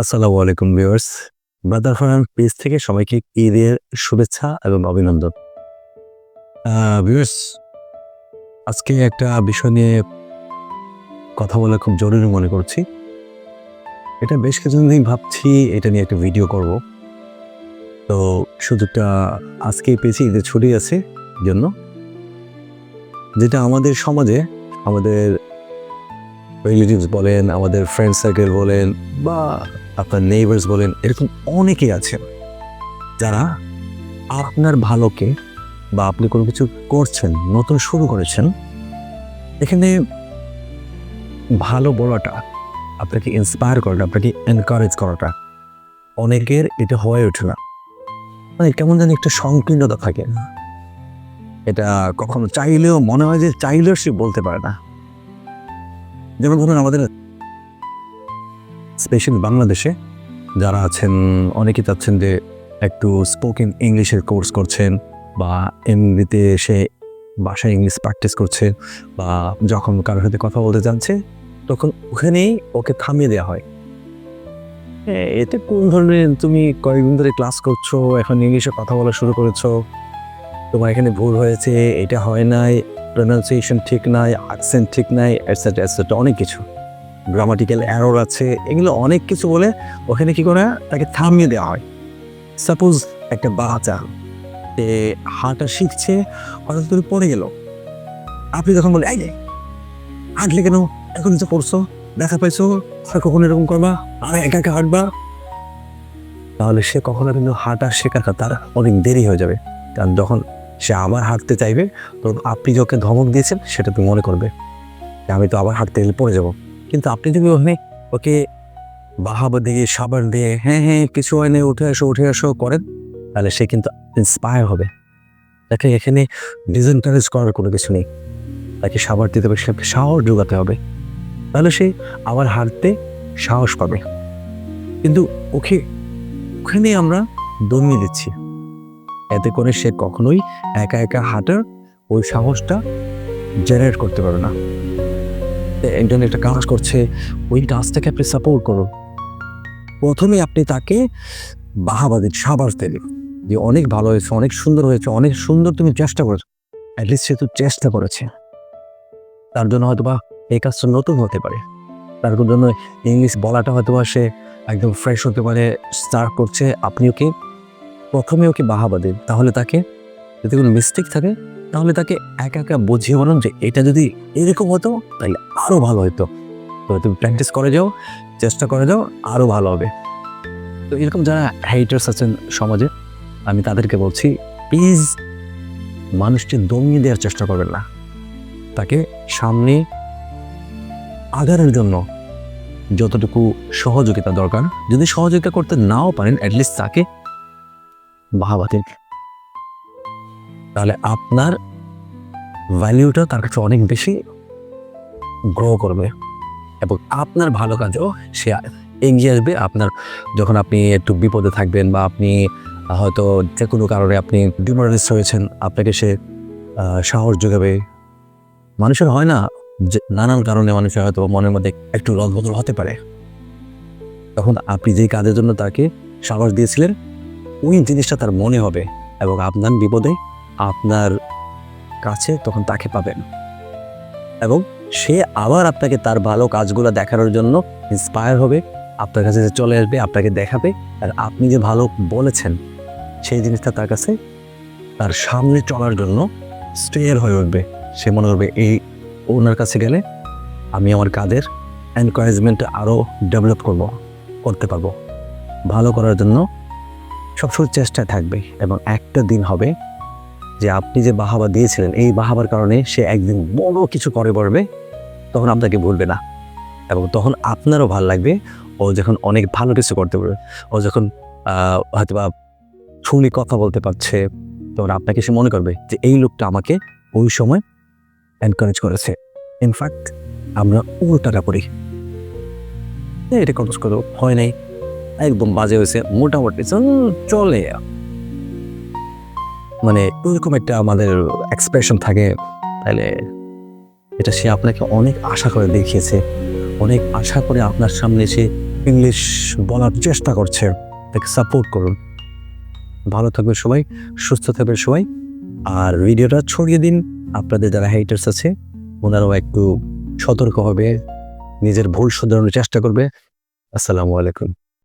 আসসালামু আলাইকুম viewers. Brother Farhan page থেকে সবাইকে ঈদের শুভেচ্ছা এবং অভিনন্দন। ভিউয়ার্স, আজকে একটা বিষয় নিয়ে কথা বলা খুব জরুরি মনে করছি। এটা বেশ কিছুদিন ভাবছি, এটা নিয়ে একটা ভিডিও করব। তো সুযোগটা আজকেই পেয়েছি, ঈদের ছুটি আছে জন্য। যেটা আমাদের সমাজে, আমাদের রিলেটিভস বলেন, আমাদের ফ্রেন্ড সার্কেল বলেন বা আপনার নেইবার্স বলেন, এরকম অনেকে আছেন যারা আপনার ভালোকে বা আপনি কোনো কিছু করছেন, নতুন শুরু করেছেন, এখানে ভালো বলাটা, আপনাকে ইন্সপায়ার করাটা, আপনাকে এনকারেজ করাটা অনেকের এটা হয়ে ওঠে না। মানে কেমন জানি একটা সংকীর্ণতা থাকে। এটা কখনো চাইলেও মনে হয় যে চাইলেও সে বলতে পারে না। যেমন ধরুন আমাদের স্পেশালি বাংলাদেশে যারা আছেন অনেকে চাচ্ছেন যে একটু স্পোকেন ইংলিশের কোর্স করছেন বা এমনিতে সে বাসায় ইংলিশ প্র্যাকটিস করছে বা যখন কারোর সাথে কথা বলতে যাচ্ছে তখন ওখানেই ওকে থামিয়ে দেওয়া হয়। হ্যাঁ, এতে কোন ধরনের তুমি কয়েকদিন ধরে ক্লাস করছ এখন ইংলিশে কথা বলা শুরু করেছ তোমার এখানে ভুল হয়েছে এটা হয় নাই প্রনাউন্সিয়েশন ঠিক নাই অ্যাকসেন্ট ঠিক নাই অ্যাটসেট্রা অ্যাটসেট্রা অনেক কিছু। গ্রামাটিক্যাল অ্যারোর আছে, এগুলো অনেক কিছু বলে ওখানে কি করে, তাকে থামিয়ে দেওয়া হয়। সাপোজ একটা বাচ্চা, সে হাঁটা শিখছে, হঠাৎ করে পড়ে গেল। আপনি যখন বলে এই যে, হাঁটলে কেন? এখন যে পড়ছো দেখা পাইছো কখনো এরকম করবা? আর একা একা হাঁটবা? তাহলে সে কখনো কিন্তু হাঁটা শেখার তার অনেক দেরি হয়ে যাবে। কারণ যখন সে আবার হাঁটতে চাইবে, তখন আপনি যাকে ধমক দিয়েছেন, সেটা তুমি মনে করবে যে, আমি তো আবার হাঁটতে গেলে পড়ে যাব। কিন্তু আপনি যদি ওখানে, ওকে বাহাবা দিয়ে, সাবান দিয়ে হ্যাঁ হ্যাঁ কিছু হয় না, উঠে আসো উঠে আসো করেন, তাহলে সে কিন্তু ইন্সপায়ার হবে। তাকে এখানে ডিসএনকারেজ করার কোনো কিছু নেই। তাকে সাবার দিতে হবে, সে সাহস যোগাতে হবে। তাহলে সে আবার হাঁটতে সাহস পাবে। কিন্তু ওকে, ওখানে আমরা দমিয়ে দিচ্ছি। এতে করে সে কখনোই একা একা হাঁটার ওই সাহসটা জেনারেট করতে পারবে না। একজন একটা কাজ করছে, ওই কাজটাকে আপনি সাপোর্ট করুন। প্রথমে আপনি তাকে বাহাবা দিন সাবাস দেন যে অনেক ভালো হয়েছে, অনেক সুন্দর হয়েছে, অনেক সুন্দর তুমি চেষ্টা করেছ। অ্যাটলিস্ট সে তো চেষ্টা করেছে। তার জন্য হয়তো বা এই কাজটা নতুন হতে পারে। তার জন্য ইংলিশ বলাটা হয়তো বা সে একদম ফ্রেশ হতে পারে স্টার্ট করছে। আপনি ওকে প্রথমে ওকে বাহাবা দিন। তাহলে তাকে যদি কোনো মিস্টেক থাকে তাহলে তাকে একা একা বুঝিয়ে বলুন যে এটা যদি এরকম হতো, তাহলে আরও ভালো হতো তো তুমি প্র্যাকটিস করে যাও, চেষ্টা করে যাও আরও ভালো হবে। তো এরকম যারা হাইটার্স আছেন সমাজে, আমি তাদেরকে বলছি প্লিজ মানুষটি দমিয়ে দেওয়ার চেষ্টা করবেন না। তাকে সামনে আগানোর জন্য যতটুকু সহযোগিতা দরকার, যদি সহযোগিতা করতে নাও পারেন অ্যাটলিস্ট তাকে বাহাবা দিন। তাহলে আপনার ভ্যালিউটা তার কাছে অনেক বেশি গ্রো করবে এবং আপনার ভালো কাজও সে এগিয়ে আসবে। আপনার যখন আপনি একটু বিপদে থাকবেন বা আপনি হয়তো যে কোনো কারণে আপনি ডিমোরালিস্ট হয়েছেন আপনাকে সে সাহস যোগাবে। মানুষের হয় না যে নানান কারণে মানুষের হয়তো মনের মধ্যে একটু রদবদল হতে পারে। তখন আপনি যেই কাজের জন্য তাকে সাহস দিয়েছিলেন, ওই জিনিসটা তার মনে হবে এবং আপনার বিপদে আপনার কাছে তখন তাকে পাবেন। এবং সে আবার আপনাকে তার ভালো কাজগুলো দেখানোর জন্য ইন্সপায়ার হবে, আপনার কাছে যে চলে আসবে, আপনাকে দেখাবে, আর আপনি যে ভালো বলেছেন, সেই জিনিসটা তার কাছে তার সামনে চলার জন্য স্টেয়ার হয়ে উঠবে। সে মনে করবে, এই ওনার কাছে গেলে আমি আমার কাজের এনকারেজমেন্ট আরও ডেভেলপ করব, করতে পারব। ভালো করার জন্য সবসময় চেষ্টায় থাকবে এবং একটা দিন হবে যে আপনি যে বাহাবা দিয়েছিলেন, এই বাহাবার কারণে সে একদিন বড় কিছু করে পড়বে তখন আপনাকে ভুলবে না। এবং তখন আপনারও ভালো লাগবে, ও যখন অনেক ভালো কিছু করতে পারবে, ও যখন হয়তো বা শুনি কথা বলতে পারছে, তখন আপনাকে সে মনে করবে যে এই লোকটা আমাকে ওই সময় এনকারেজ করেছে। ইনফ্যাক্ট আমরা উল্টাটা করি। এটা কত করো হয় নাই, একদম বাজে হয়েছে, মোটামুটি চলে। মানে ওইরকম একটা আমাদের এক্সপ্রেশন থাকে তাহলে এটা সে আপনাকে অনেক আশা করে দেখিয়েছে, অনেক আশা করে আপনার সামনে এসে ইংলিশ বলার চেষ্টা করছে, তাকে সাপোর্ট করুন। ভালো থাকবে সবাই, সুস্থ থাকবে সবাই, আর ভিডিওটা ছড়িয়ে দিন, আপনাদের যারা হাইটার্স আছে, ওনারাও একটু সতর্ক হবে, নিজের ভুল শুধরানোর চেষ্টা করবে। আসসালামু আলাইকুম।